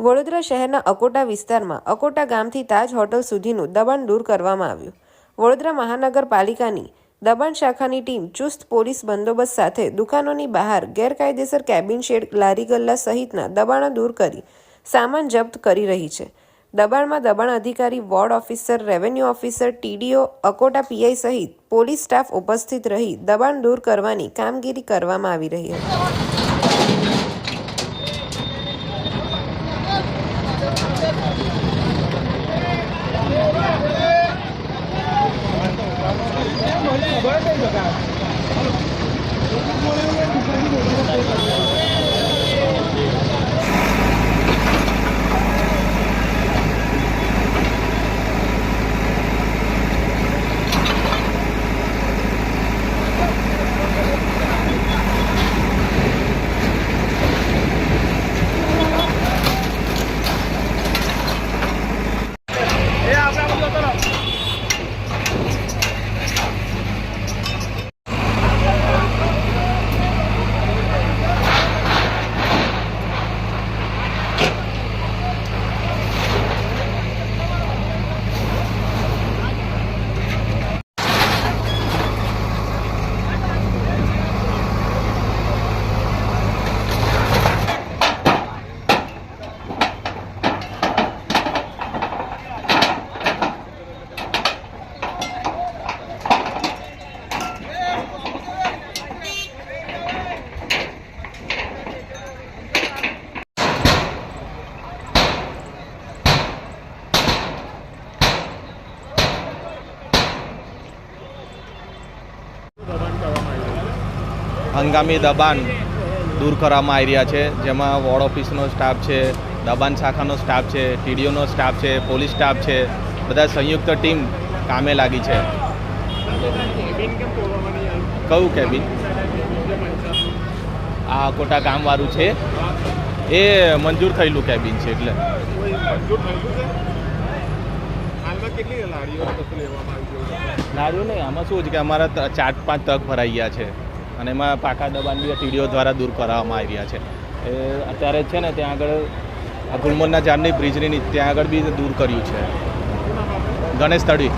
વડોદરા શહેરના અકોટા વિસ્તારમાં અકોટા ગામથી તાજ હોટલ સુધીનું દબાણ દૂર કરવામાં આવ્યું. વડોદરા મહાનગરપાલિકાની દબાણ શાખાની ટીમ ચુસ્ત પોલીસ બંદોબસ્ત સાથે દુકાનોની બહાર ગેરકાયદેસર કેબિન શેડ, લારી ગલ્લા સહિતના દબાણો દૂર કરી સામાન જપ્ત કરી રહી છે. દબાણમાં દબાણ અધિકારી, ward officer, revenue officer, TDO, Akota PI સહિત પોલીસ સ્ટાફ ઉપસ્થિત રહી દબાણ દૂર કરવાની કામગીરી કરવામાં આવી રહી હતી. હંગામી દબાણ દૂર કરવામાં આવી રહ્યા છે. જેમાં વોર્ડ ઓફિસનો સ્ટાફ છે, દબાણ શાખાનો સ્ટાફ છે, ટીડીઓનો સ્ટાફ છે, પોલીસ સ્ટાફ છે, બધા સંયુક્ત ટીમ કામે લાગી છે. કયું કેબિન? આ કોટા કામવાળું છે. એ મંજૂર થયેલું કેબિન છે એટલે. લારીઓ નહીં, આમાં શું છે કે અમારા ચાર પાંચ તક ભરાઈ ગયા છે. અને એમાં પાકા દબાણ બી ટીડીઓ દ્વારા દૂર કરવામાં આવ્યા છે. એ અત્યારે છે ને ત્યાં આગળ આ ગુલમરના જામની બ્રિજની ત્યાં આગળ બી દૂર કર્યું છે. ગણેશ તળી